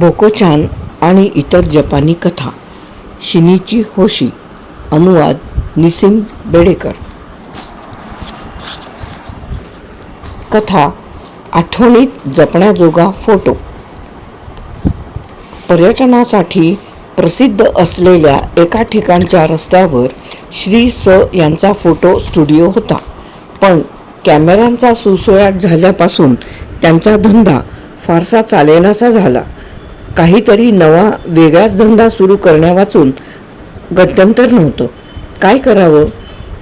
बोकोचान आणि इतर जपानी कथा. शिनीची होशी अनुवाद निसिम बेडेकर. कथा आठवणीत जपण्याजोगा फोटो. पर्यटनासाठी प्रसिद्ध असलेल्या एका ठिकाणच्या रस्त्यावर श्री स यांचा फोटो स्टुडिओ होता. पण कॅमेऱ्यांचा सुसुळाट झाल्यापासून त्यांचा धंदा फारसा चालेनासा झाला. काहीतरी नवा वेगळाच धंदा सुरू करण्यावाचून गत्यंतर नव्हतं. काय करावं?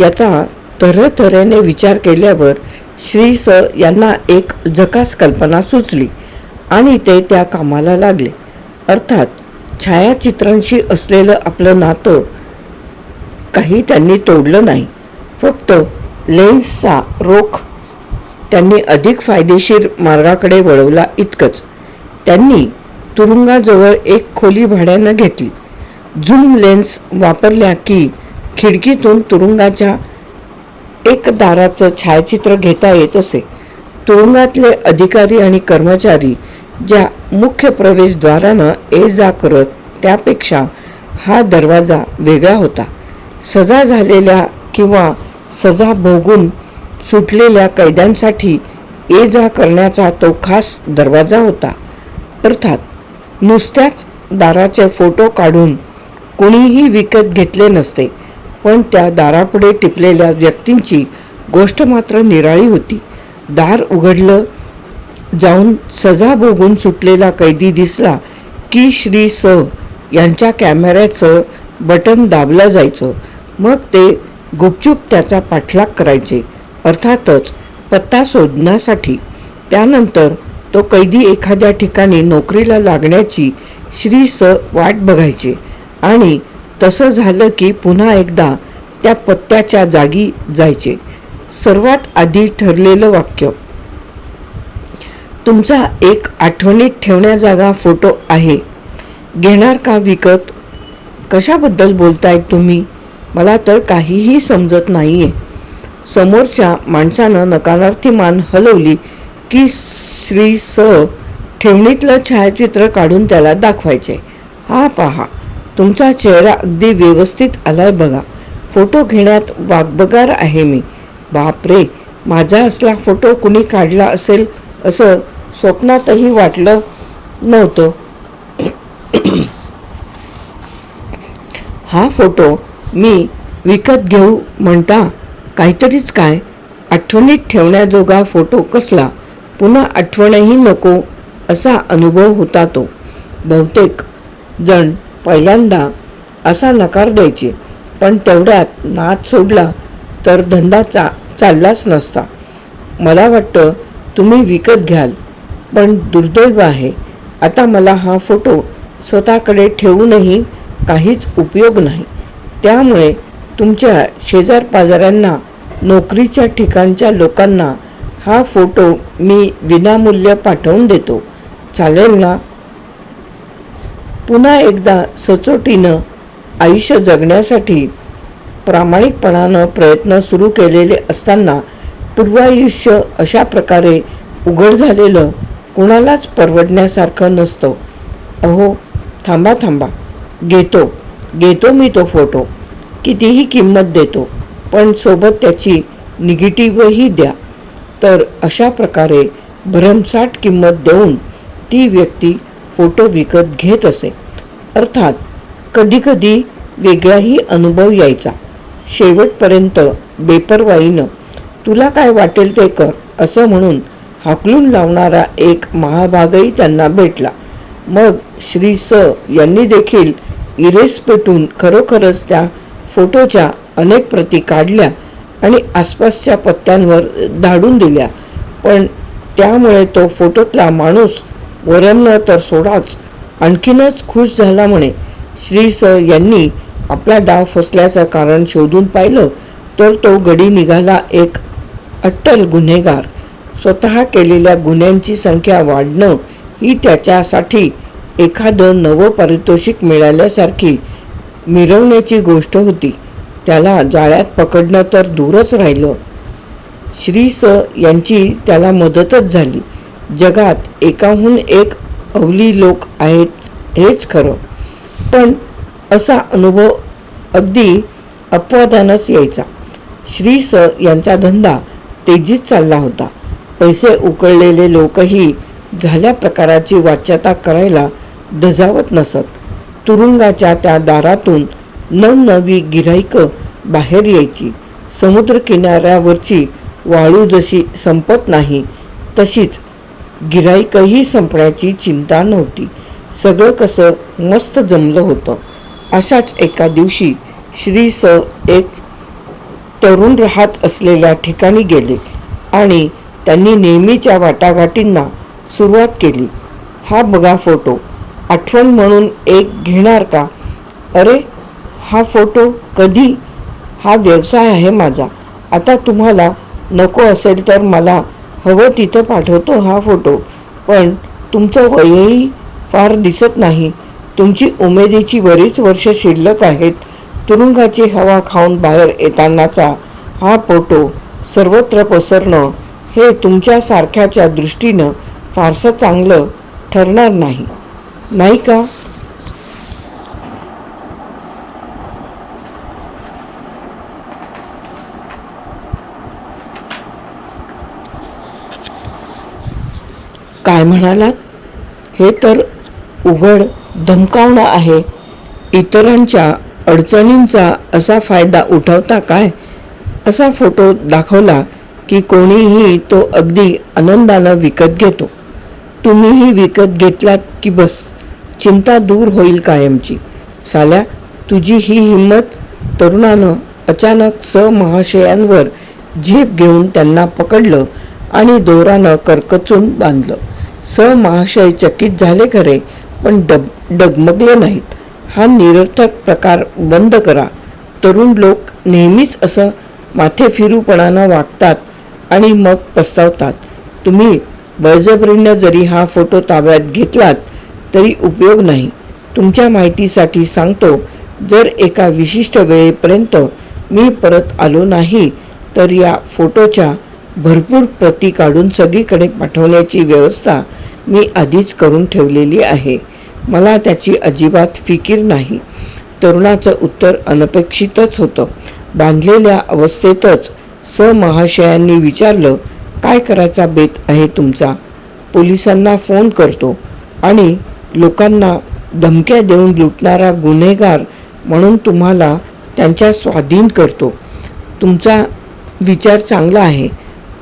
याचा तऱ्हेतऱ्हेने विचार केल्यावर श्री स यांना एक जकास कल्पना सुचली आणि ते त्या कामाला लागले. अर्थात छायाचित्रांशी असलेलं आपलं नातं काही त्यांनी तोडलं नाही. फक्त लेन्सचा रोख त्यांनी अधिक फायदेशीर मार्गाकडे वळवला इतकंच. त्यांनी तुरुंगाजवळ एक खोली भाड्यानं घेतली. झूम लेन्स वापरल्या की खिडकीतून तुरुंगाच्या एक दाराचं छायाचित्र घेता येत असे. तुरुंगातले अधिकारी आणि कर्मचारी ज्या मुख्य प्रवेशद्वारानं ये जा करत त्यापेक्षा हा दरवाजा वेगळा होता. सजा झालेल्या किंवा सजा भोगून सुटलेल्या कैद्यांसाठी ये जा करण्याचा तो खास दरवाजा होता. अर्थात नुसत्याच दाराचे फोटो काढून कोणीही विकत घेतले नसते. पण त्या दारापुढे टिपलेल्या व्यक्तींची गोष्ट मात्र निराळी होती. दार उघडलं जाऊन सजा भोगून सुटलेला कैदी दिसला की श्री स यांच्या कॅमेऱ्याचं बटन दाबलं जायचं. मग ते गुपचूप त्याचा पाठलाग करायचे. अर्थातच पत्ता शोधण्यासाठी. त्यानंतर तो कैदी एखाद्या ठिकाणी नोकरीला लागण्याची श्री स वाट बघायचे. आणि तसं झालं की पुन्हा एकदा त्या पत्त्याच्या जागी जायचे. सर्वात आधी ठरलेलं वाक्य. तुमचा एक आठवणीत ठेवण्याजागा फोटो आहे. घेणार का विकत? कशाबद्दल बोलताय तुम्ही? मला तर काहीही समजत नाहीये. समोरच्या माणसानं नकारार्थी मान हलवली की श्री स ठेवणीतलं छायाचित्र काढून त्याला दाखवायचे. हा पहा तुमचा चेहरा अगदी व्यवस्थित आलाय बघा. फोटो घेण्यात वागबगार आहे मी. बापरे माझा असला फोटो कुणी काढला असेल असं स्वप्नातही वाटलं नव्हतं. हा फोटो मी विकत घेऊ म्हणता काहीतरीच काय? आठवणीत ठेवण्याजोगा फोटो कसला? पुन्हा आठवणही नको असा अनुभव होता तो. बहुतेक जण पहिल्यांदा असा नकार द्यायचे पण तेवढ्यात नाद सोडला तर धंदा चा चाललाच नसता. मला वाटतं तुम्ही विकत घ्याल पण दुर्दैव आहे. आता मला हा फोटो स्वतःकडे ठेवूनही काहीच उपयोग नाही. त्यामुळे तुमच्या शेजारपाजाऱ्यांना नोकरीच्या ठिकाणच्या लोकांना हा फोटो मी विनामूल्य पाठवून देतो. चालेल ना? पुन्हा एकदा सचोटीनं आयुष्य जगण्यासाठी प्रामाणिकपणानं प्रयत्न सुरू केलेले असताना पूर्वायुष्य अशा प्रकारे उघड झालेलं कुणालाच परवडण्यासारखं नसतं. अहो थांबा थांबा. घेतो. घेतो मी तो फोटो. कितीही किंमत देतो पण सोबत त्याची निगेटिव्हही द्या. तर अशा प्रकारे भरमसाठ किंमत देऊन ती व्यक्ती फोटो विकत घेत असे. अर्थात कधीकधी वेगळाही अनुभव यायचा. शेवटपर्यंत बेपरवाईनं तुला काय वाटेल ते कर असं म्हणून हाकलून लावणारा एक महाभागही त्यांना भेटला. मग श्री स यांनी देखील इरेस पेटून खरोखरच त्या फोटोच्या अनेक प्रती काढल्या. आणि आसपासच्या पत्त्यांवर धाडून दिल्या. पण त्यामुळे तो फोटोतला माणूस वरमलं तर सोडाच आणखीनच खुश झाला म्हणे. श्री सर यांनी आपला डाव फसल्याचं कारण शोधून पाहिलं तर तो गडी निघाला एक अट्टल गुन्हेगार. स्वतः केलेल्या गुन्ह्यांची संख्या वाढणं ही त्याच्यासाठी एखादं नवं पारितोषिक मिळाल्यासारखी मिरवण्याची गोष्ट होती. त्याला जाळ्यात पकडणं तर दूरच राहिलं. श्री स यांची त्याला मदतच झाली. जगात एकाहून एक अवली लोक आहेत हेच खरं. पण असा अनुभव अगदी अपवादानच यायचा. श्री स यांचा धंदा तेजीत चालला होता. पैसे उकळलेले लोकही झाल्या प्रकाराची वाच्यता करायला धजावत नसत. तुरुंगाच्या त्या दारातून नवनवी गिराईकं बाहेर यायची. समुद्रकिनाऱ्यावरची वाळू जशी संपत नाही तशीच गिराईकही संपण्याची चिंता नव्हती. सगळं कसं मस्त जमलं होतं. अशाच एका दिवशी श्री स एक तरुण राहत असलेल्या ठिकाणी गेले आणि त्यांनी नेहमीच्या वाटाघाटींना सुरुवात केली. हा बघा फोटो. आठवण म्हणून एक घेणार का? अरे हा फोटो कधी हा व्यवसाय आहे माझा. आता तुम्हाला नको असेल तर मला हवं तिथं पाठवतो हा फोटो. पण तुमचं वयही फार दिसत नाही. तुमची उमेदीची बरीच वर्ष शिल्लक आहेत. तुरुंगाची हवा खाऊन बाहेर येतानाचा हा फोटो सर्वत्र पसरणं हे तुमच्यासारख्याच्या दृष्टीनं फारसं चांगलं ठरणार नाही. नाही का? काय म्हणालात? हे तर उघड धमकावणं आहे. इतरांच्या अडचणींचा असा फायदा उठवता काय? असा फोटो दाखवला की कोणीही तो अगदी आनंदानं विकत घेतो. तुम्हीही विकत घेतलात की बस. चिंता दूर होईल कायमची. साल्या तुझी ही हिंमत? तरुणानं अचानक स महाशयांवर झेप घेऊन त्यांना पकडलं आणि दोरानं करकचून बांधलं. सहमहाशय महाशय चकित झाले खरे पण डब डगमगले नाहीत. हा निरर्थक प्रकार बंद करा. तरुण लोक नेहमीच असं माथे फिरूपणानं वागतात आणि मग पस्तावतात तुम्ही बळजबरीनं जरी हा फोटो ताब्यात घेतलात तरी उपयोग नाही. तुमच्या माहितीसाठी सांगतो जर एका विशिष्ट वेळेपर्यंत मी परत आलो नाही तर या फोटोच्या भरपूर प्रती काढून सगळीकडे पाठवण्याची व्यवस्था मी आधीच करून ठेवलेली आहे. मला त्याची अजिबात फिकीर नाही. तरुणाचं उत्तर अनपेक्षितच होतं. बांधलेल्या अवस्थेतच स महाशयांनी विचारलं काय करायचा बेत आहे तुमचा? पोलिसांना फोन करतो आणि लोकांना धमक्या देऊन लुटणारा गुन्हेगार म्हणून तुम्हाला त्यांच्या स्वाधीन करतो. तुमचा विचार चांगला आहे.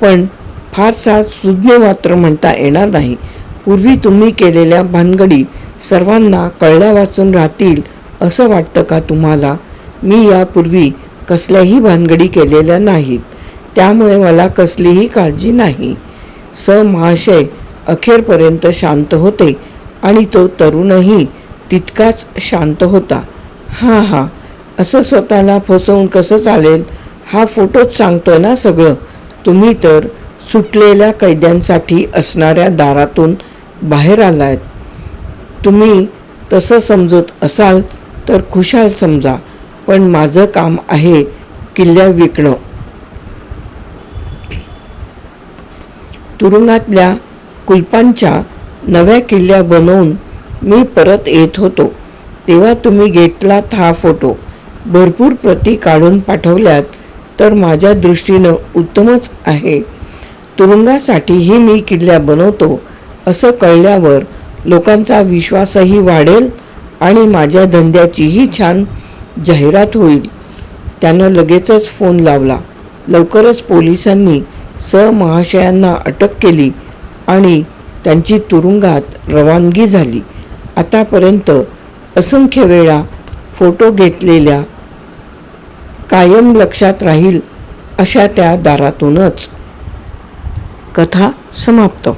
पण फारसा सुज्ञ मात्र म्हणता येणार नाही. पूर्वी तुम्ही केलेल्या भानगडी सर्वांना कळल्या वाचून राहतील असं वाटतं का तुम्हाला? मी यापूर्वी कसल्याही भानगडी केलेल्या नाहीत. त्यामुळे मला कसलीही काळजी नाही. स. महाशय अखेरपर्यंत शांत होते आणि तो तरुणही तितकाच शांत होता. हां हां असं स्वतःला फसवून कसं चालेल? हा फोटोच सांगतोय ना सगळं. तुम्ही तर सुटलेल्या कैद्यांसाठी असणाऱ्या दारातून बाहेर आलात तुम्ही तसं समजत असाल तर खुशाल समजा पण माझं काम आहे किल्ल्या विकणं. तुरुंगातल्या कुलपांच्या नव्या किल्ल्या बनवून मी परत येत होतो. तेव्हा तुम्ही घेतलात हा फोटो. भरपूर प्रती काढून पाठवल्यात. तर माझ्या दृष्टीनं उत्तमच आहे. तुरुंगासाठीही मी किल्ल्या बनवतो असं कळल्यावर लोकांचा विश्वासही वाढेल आणि माझ्या धंद्याचीही छान जाहिरात होईल. त्यानं लगेचच फोन लावला. लवकरच पोलिसांनी स महाशयांना अटक केली आणि त्यांची तुरुंगात रवानगी झाली. आतापर्यंत असंख्य वेळा फोटो घेतलेल्या कायम लक्षात राहील अशा त्या दारातूनच. कथा समाप्त.